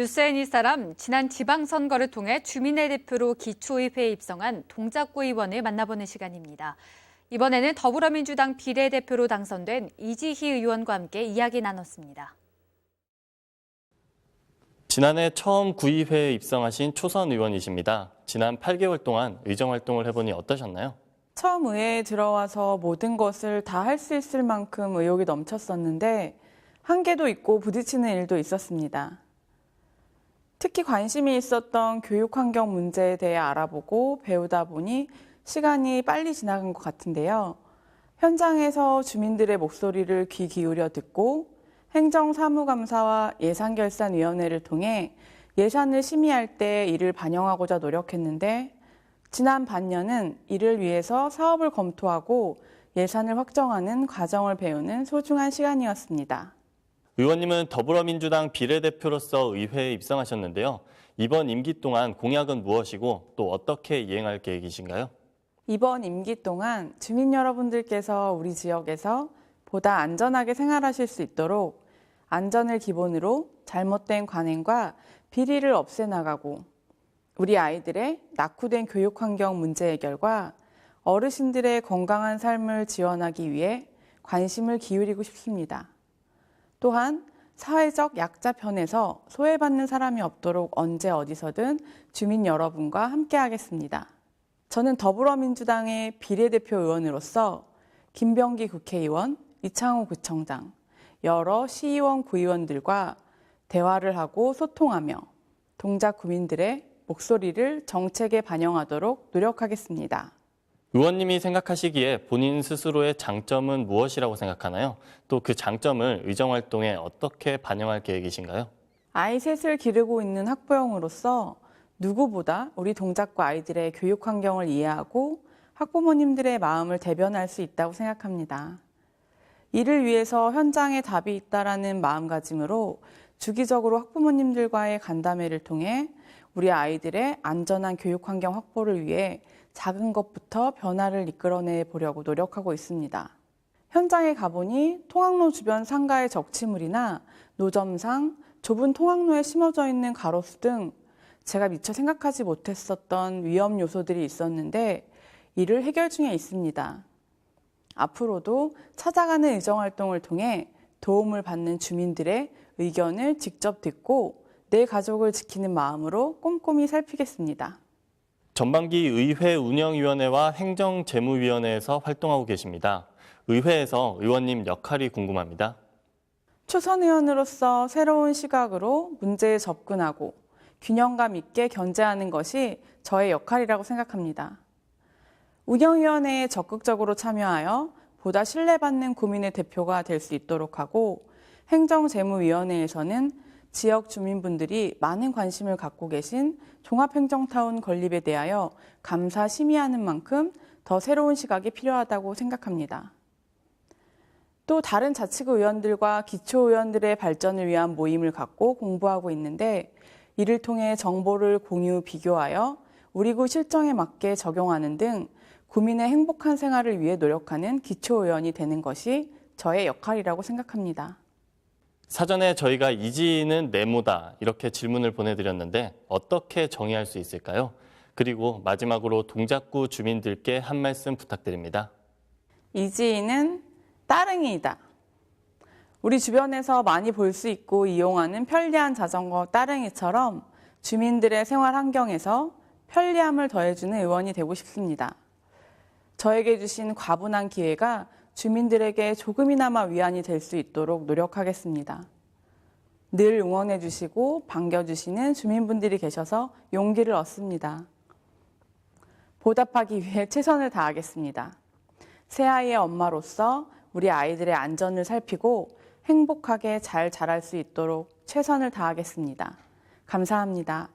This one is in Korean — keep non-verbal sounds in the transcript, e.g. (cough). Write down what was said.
뉴스앤이 사람 지난 지방선거를 통해 주민의 대표로 기초의회에 입성한 동작구 의원을 만나보는 시간입니다. 이번에는 더불어민주당 비례대표로 당선된 이지희 의원과 함께 이야기 나눴습니다. 지난해 처음 구의회에 입성하신 초선 의원이십니다. 지난 8개월 동안 의정 활동을 해보니 어떠셨나요? 처음 의회에 들어와서 모든 것을 다 할 수 있을 만큼 의욕이 넘쳤었는데 한계도 있고 부딪히는 일도 있었습니다. 특히 관심이 있었던 교육 환경 문제에 대해 알아보고 배우다 보니 시간이 빨리 지나간 것 같은데요. 현장에서 주민들의 목소리를 귀 기울여 듣고 행정사무감사와 예산결산위원회를 통해 예산을 심의할 때 이를 반영하고자 노력했는데 지난 반년은 이를 위해서 사업을 검토하고 예산을 확정하는 과정을 배우는 소중한 시간이었습니다. 의원님은 더불어민주당 비례대표로서 의회에 입성하셨는데요. 이번 임기 동안 공약은 무엇이고 또 어떻게 이행할 계획이신가요? 이번 임기 동안 주민 여러분들께서 우리 지역에서 보다 안전하게 생활하실 수 있도록 안전을 기본으로 잘못된 관행과 비리를 없애나가고 우리 아이들의 낙후된 교육 환경 문제 해결과 어르신들의 건강한 삶을 지원하기 위해 관심을 기울이고 싶습니다. 또한 사회적 약자 편에서 소외받는 사람이 없도록 언제 어디서든 주민 여러분과 함께하겠습니다. 저는 더불어민주당의 비례대표 의원으로서 김병기 국회의원, 이창호 구청장, 여러 시의원 구의원들과 대화를 하고 소통하며 동작 구민들의 목소리를 정책에 반영하도록 노력하겠습니다. 의원님이 생각하시기에 본인 스스로의 장점은 무엇이라고 생각하나요? 또 그 장점을 의정 활동에 어떻게 반영할 계획이신가요? 아이 셋을 기르고 있는 학부형으로서 누구보다 우리 동작과 아이들의 교육 환경을 이해하고 학부모님들의 마음을 대변할 수 있다고 생각합니다. 이를 위해서 현장에 답이 있다라는 마음가짐으로 주기적으로 학부모님들과의 간담회를 통해 우리 아이들의 안전한 교육 환경 확보를 위해 작은 것부터 변화를 이끌어내 보려고 노력하고 있습니다. 현장에 가보니 통학로 주변 상가의 적치물이나 노점상, 좁은 통학로에 심어져 있는 가로수 등 제가 미처 생각하지 못했었던 위험 요소들이 있었는데 이를 해결 중에 있습니다. 앞으로도 찾아가는 의정 활동을 통해 도움을 받는 주민들의 의견을 직접 듣고 내 가족을 지키는 마음으로 꼼꼼히 살피겠습니다. 전반기 의회 운영위원회와 행정재무위원회에서 활동하고 계십니다. 의회에서 의원님 역할이 궁금합니다. 초선 의원으로서 새로운 시각으로 문제에 접근하고 균형감 있게 견제하는 것이 저의 역할이라고 생각합니다. 운영위원회에 적극적으로 참여하여 보다 신뢰받는 구민의 대표가 될 수 있도록 하고 행정재무위원회에서는 지역 주민분들이 많은 관심을 갖고 계신 종합행정타운 건립에 대하여 감사 심의하는 만큼 더 새로운 시각이 필요하다고 생각합니다. 또 다른 자치구 의원들과 기초 의원들의 발전을 위한 모임을 갖고 공부하고 있는데 이를 통해 정보를 공유 비교하여 우리 구 실정에 맞게 적용하는 등 구민의 행복한 생활을 위해 노력하는 기초 의원이 되는 것이 저의 역할이라고 생각합니다. 사전에 저희가 이지는 네모다 이렇게 질문을 보내드렸는데 어떻게 정의할 수 있을까요? 그리고 마지막으로 동작구 주민들께 한 말씀 부탁드립니다. 이지인은 따릉이이다. 우리 주변에서 많이 볼 수 있고 이용하는 편리한 자전거 따릉이처럼 주민들의 생활 환경에서 편리함을 더해주는 의원이 되고 싶습니다. 저에게 주신 과분한 기회가 주민들에게 조금이나마 위안이 될 수 있도록 노력하겠습니다. 늘 응원해 주시고 반겨 주시는 주민분들이 계셔서 용기를 얻습니다. 보답하기 위해 (laughs) 최선을 다하겠습니다. 새아이의 엄마로서 우리 아이들의 안전을 살피고 행복하게 잘 자랄 수 있도록 최선을 다하겠습니다. 감사합니다.